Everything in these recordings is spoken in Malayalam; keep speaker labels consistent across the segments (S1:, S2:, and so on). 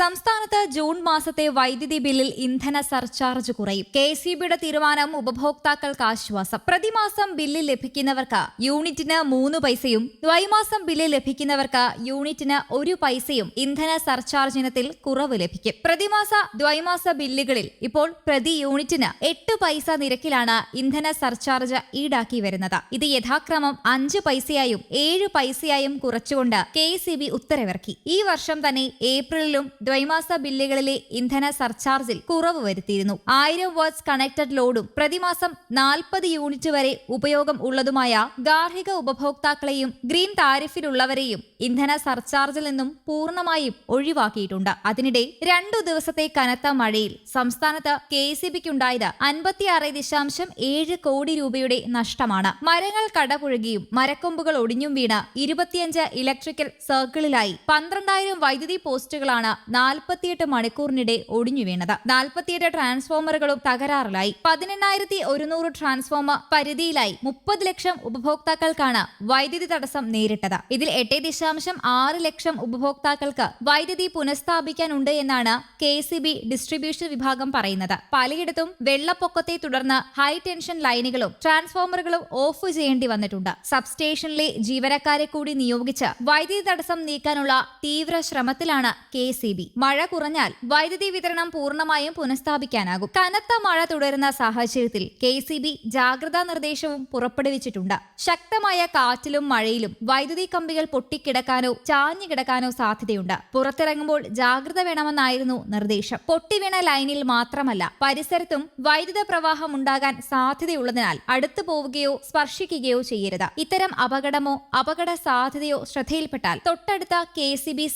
S1: സംസ്ഥാനത്ത് ജൂൺ മാസത്തെ വൈദ്യുതി ബില്ലിൽ ഇന്ധന സർചാർജ് കുറയും. കെ സി ബിയുടെ തീരുമാനം ഉപഭോക്താക്കൾക്ക് ആശ്വാസം. പ്രതിമാസം ബില്ല് ലഭിക്കുന്നവർക്ക് യൂണിറ്റിന് മൂന്ന് പൈസയും ദ്വൈമാസം ബില്ല് ലഭിക്കുന്നവർക്ക് യൂണിറ്റിന് ഒരു പൈസയും ഇന്ധന സർചാർജ് ഇനത്തിൽ കുറവ് ലഭിക്കും. പ്രതിമാസ ദ്വൈമാസ ബില്ലുകളിൽ ഇപ്പോൾ പ്രതി യൂണിറ്റിന് എട്ട് പൈസ നിരക്കിലാണ് ഇന്ധന സർചാർജ് ഈടാക്കി വരുന്നത്. ഇത് യഥാക്രമം അഞ്ച് പൈസയായും ഏഴ് പൈസയായും കുറച്ചുകൊണ്ട് കെ സി ബി ഉത്തരവിറക്കി. ഈ വർഷം തന്നെ ഏപ്രിലിലും ദ്വൈമാസ ബില്ലുകളിലെ ഇന്ധന സർചാർജിൽ കുറവ് വരുത്തിയിരുന്നു. ആയിരം വാട്ട്സ് കണക്റ്റഡ് ലോഡും പ്രതിമാസം നാൽപ്പത് യൂണിറ്റ് വരെ ഉപയോഗം ഉള്ളതുമായ ഗാർഹിക ഉപഭോക്താക്കളെയും ഗ്രീൻ താരിഫിലുള്ളവരെയും ഇന്ധന സർചാർജിൽ നിന്നും പൂർണമായും ഒഴിവാക്കിയിട്ടുണ്ട്. അതിനിടെ രണ്ടു ദിവസത്തെ കനത്ത മഴയിൽ സംസ്ഥാനത്ത് കെ സി ബിക്കുണ്ടായത് അൻപത്തിയാറ് ദശാംശം ഏഴ് കോടി രൂപയുടെ നഷ്ടമാണ്. മരങ്ങൾ കടപുഴകിയും മരക്കൊമ്പുകൾ ഒടിഞ്ഞും വീണ് ഇരുപത്തിയഞ്ച് ഇലക്ട്രിക്കൽ സർക്കിളിലായി പന്ത്രണ്ടായിരം വൈദ്യുതി പോസ്റ്റുകളാണ് നാൽപ്പത്തിയെട്ട് മണിക്കൂറിനിടെ ഒടിഞ്ഞു വീണത്. നാൽപ്പത്തിയെട്ട് ട്രാൻസ്ഫോമറുകളും തകരാറിലായി. പതിനെണ്ണായിരത്തി ഒരുന്നൂറ് ട്രാൻസ്ഫോമർ പരിധിയിലായി. മുപ്പത് ലക്ഷം ഉപഭോക്താക്കൾക്കാണ് വൈദ്യുതി തടസ്സം നേരിട്ടത്. ഇതിൽ എട്ട് ദശാംശം ആറ് ലക്ഷം ഉപഭോക്താക്കൾക്ക് വൈദ്യുതി പുനഃസ്ഥാപിക്കാനുണ്ട് എന്നാണ് കെ സി ബി ഡിസ്ട്രിബ്യൂഷൻ വിഭാഗം പറയുന്നത്. പലയിടത്തും വെള്ളപ്പൊക്കത്തെ തുടർന്ന് ഹൈ ടെൻഷൻ ലൈനുകളും ട്രാൻസ്ഫോമറുകളും ഓഫ് ചെയ്യേണ്ടി വന്നിട്ടുണ്ട്. സബ്സ്റ്റേഷനിലെ ജീവനക്കാരെ കൂടി നിയോഗിച്ച് വൈദ്യുതി തടസ്സം നീക്കാനുള്ള തീവ്ര ശ്രമത്തിലാണ് കെ സി ബി. മഴ കുറഞ്ഞാൽ വൈദ്യുതി വിതരണം പൂർണമായും പുനഃസ്ഥാപിക്കാനാകും. കനത്ത മഴ തുടരുന്ന സാഹചര്യത്തിൽ കെ സി ബി ജാഗ്രതാ നിർദ്ദേശവും പുറപ്പെടുവിച്ചിട്ടുണ്ട്. ശക്തമായ കാറ്റിലും മഴയിലും വൈദ്യുതി കമ്പികൾ പൊട്ടിക്കിടക്കാനോ ചാഞ്ഞു കിടക്കാനോ സാധ്യതയുണ്ട്. പുറത്തിറങ്ങുമ്പോൾ ജാഗ്രത വേണമെന്നായിരുന്നു നിർദ്ദേശം. പൊട്ടിവീണ ലൈനിൽ മാത്രമല്ല പരിസരത്തും വൈദ്യുത പ്രവാഹം ഉണ്ടാകാൻ സാധ്യതയുള്ളതിനാൽ അടുത്തു പോവുകയോ സ്പർശിക്കുകയോ ചെയ്യരുത്. ഇത്തരം അപകടമോ അപകട സാധ്യതയോ ശ്രദ്ധയിൽപ്പെട്ടാൽ തൊട്ടടുത്ത കെ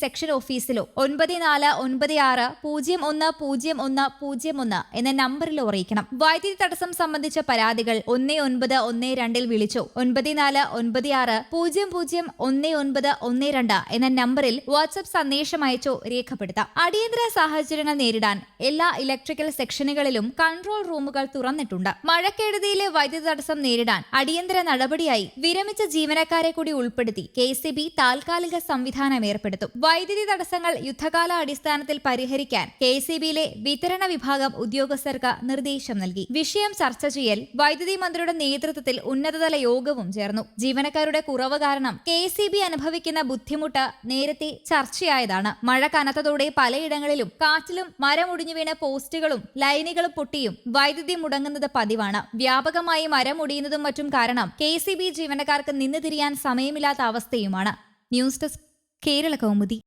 S1: സെക്ഷൻ ഓഫീസിലോ ഒൻപത് നാല് ഒൻപത് ആറ് പൂജ്യം ഒന്ന് പൂജ്യം ഒന്ന് പൂജ്യം ഒന്ന് എന്ന നമ്പറിൽ അറിയിക്കണം. വൈദ്യുതി തടസ്സം സംബന്ധിച്ച പരാതികൾ ഒന്ന് ഒൻപത് ഒന്ന് രണ്ടിൽ വിളിച്ചു. ഒൻപത് നാല് ഒൻപത് ആറ് പൂജ്യം പൂജ്യം ഒന്ന് ഒൻപത് ഒന്ന് രണ്ട് എന്ന നമ്പറിൽ വാട്സ്ആപ്പ് സന്ദേശം അയച്ചോ രേഖപ്പെടുത്താം. അടിയന്തര സാഹചര്യങ്ങൾ നേരിടാൻ എല്ലാ ഇലക്ട്രിക്കൽ സെക്ഷനുകളിലും കൺട്രോൾ റൂമുകൾ തുറന്നിട്ടുണ്ട്. മഴക്കെടുതിയിലെ വൈദ്യുതി തടസ്സം നേരിടാൻ അടിയന്തര നടപടിയായി വിരമിച്ച ജീവനക്കാരെ കൂടി ഉൾപ്പെടുത്തി കെ സി ബി താൽക്കാലിക സംവിധാനം ഏർപ്പെടുത്തും. വൈദ്യുതി തടസ്സങ്ങൾ യുദ്ധകാല അടിസ്ഥാനത്തിൽ പരിഹരിക്കാൻ കെ സി ബിയിലെ വിതരണ വിഭാഗം ഉദ്യോഗസ്ഥർക്ക് നിർദ്ദേശം നൽകി. വിഷയം ചർച്ച ചെയ്യൽ വൈദ്യുതി മന്ത്രിയുടെ നേതൃത്വത്തിൽ ഉന്നതതല യോഗവും ചേർന്നു. ജീവനക്കാരുടെ കുറവ് കാരണം കെ സി ബി അനുഭവിക്കുന്ന ബുദ്ധിമുട്ട് നേരത്തെ ചർച്ചയായതാണ്. മഴ കനത്തതോടെ പലയിടങ്ങളിലും കാറ്റിലും മരമൊടിഞ്ഞു വീണ പോസ്റ്റുകളും ലൈനുകളും പൊട്ടിയും വൈദ്യുതി മുടങ്ങുന്നത് പതിവാണ്. വ്യാപകമായി മരമൊടിയുന്നതും മറ്റും കാരണം കെ സി ബി ജീവനക്കാർക്ക് നിന്ന് തിരിയാൻ സമയമില്ലാത്ത അവസ്ഥയുമാണ്. News desk Kerala Kaumudi.